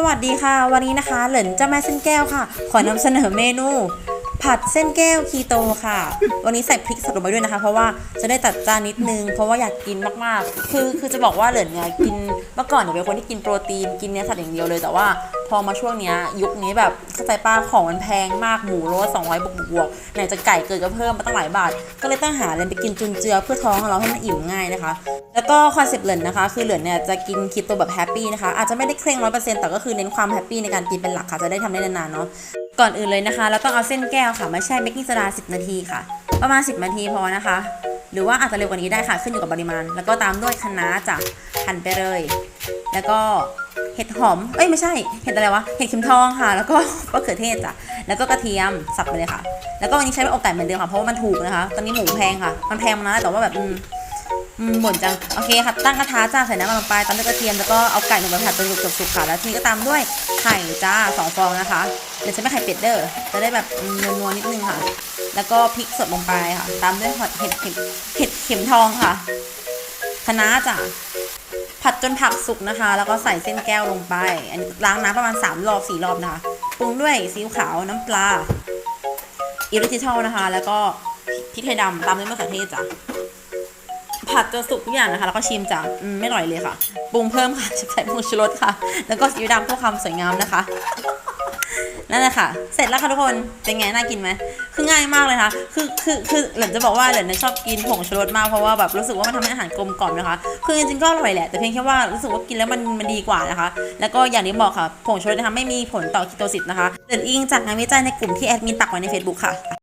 สวัสดีค่ะ วันนี้นะคะ เหลินเจ้าแม่เส้นแก้วค่ะ ขอนำเสนอเมนู ผัดเส้นแก้วคีโตค่ะ วันนี้ใส่พริกสดลงไปด้วยนะคะ เพราะว่าจะได้ตัดจานนิดนึง เพราะว่าอยากกินมากๆ คือคือจะบอกว่าเหลินเนี่ยกินเมื่อก่อนเนี่ยเป็นคนที่กินโปรตีนกินเนื้อสัตว์อย่างเดียวเลยแต่ว่า พอมาช่วงเนี้ยยุคนี้แบบเข้าใจป้าของมันแพงมากหมูโลสองร้อยบวกบวกๆไหนจะไก่เกิดก็เพิ่มมาตั้งหลายบาท ก็เลยต้องหาอะไรไปกินจุนเจือเพื่อท้องของเราให้มันอิ่มง่ายนะคะ แล้วก็คอนเซปต์เหลินนะคะ คือเหลินเนี่ยจะกินคีโตแบบแฮปปี้นะคะ อาจจะไม่ได้เคร่งร้อยเปอร์เซ็นต์แต่ก็คือเน้นความแฮปปี้ในการกินเป็นหลักค่ะจะได้ทำได้นานๆเนาะก่อนอื่นเลยนะคะ เราต้องเอาเส้นแก้วค่ะมาแช่เบกกิ้งโซดา10 นาทีค่ะ ประมาณ 10 นาทีพอนะคะ หรือว่าอาจจะเร็วกว่านี้ได้ค่ะขึ้นอยู่กับปริมาณ แล้วก็ตามด้วยคะน้าจ้ะหั่นไปเลย แล้วก็ เห็ดหอม เอ้ยไม่ใช่ เห็ดอะไรวะ เห็ดเข็มทองค่ะ แล้วก็มะเขือเทศจ้ะ แล้วก็กระเทียมสับไปเลยค่ะ แล้วก็วันนี้ใช้เป็นอกไก่เหมือนเดิมค่ะ เพราะว่ามันถูกนะคะ ตอนนี้หมูแพงค่ะ มันแพงมานานแล้วแต่ว่าแบบอืมอืมบ่นจัง โอเคค่ะ ตั้งกระทะจ้าใส่น้ำมันลงไปตามด้วยกระเทียม แล้วก็เอาไก่ลงไปผัดจนสุกๆค่ะ แล้วทีนี้ก็ตามด้วยไข่จ้าสองฟองนะคะ เดี๋ยวใช้ไม่ไข่เป็ดเด้อ จะได้แบบนัวๆนิดนึงค่ะ แล้วก็พริกสดลงไปค่ะ ตามด้วยเห็ดเห็ดเห็ดเข็มทองค่ะคะน้าจ้ะ ผัดจนผักสุกนะคะ แล้วก็ใส่เส้นแก้วลงไป อันนี้ล้างน้ำประมาณ 3 รอบ 4 รอบนะคะปรุงด้วยซีอิ๊วขาวน้ำปลาอิริทิทัลนะคะ แล้วก็พริกไทยดำตามด้วยมะเขือเทศจ้ะผัดจนสุกทุกอย่างนะคะ แล้วก็ชิมจ้ะไม่อร่อยเลยค่ะปรุงเพิ่มค่ะใส่ผงชูรสค่ะ แล้วก็ซีอิ๊วดำเพื่อความสวยงามนะคะ นั่นแหละค่ะ เสร็จแล้วค่ะทุกคน เป็นไงน่ากินไหม คือง่ายมากเลยค่ะ คือคือคือเหลินจะบอกว่าเหลินเนี่ยชอบกินผงชูรสมากเพราะว่าแบบรู้สึกว่ามันทำให้อาหารกลมกล่อมนะคะ คือจริงๆก็อร่อยแหละ แต่เพียงแค่ว่ารู้สึกว่ากินแล้วมันมันดีกว่านะคะ แล้วก็อย่างที่บอกค่ะ ผงชูรสนะคะไม่มีผลต่อคีโตซิสนะคะเหลินอิงจากงานวิจัยในกลุ่มที่แอดมินตักไว้ใน Facebook ค่ะ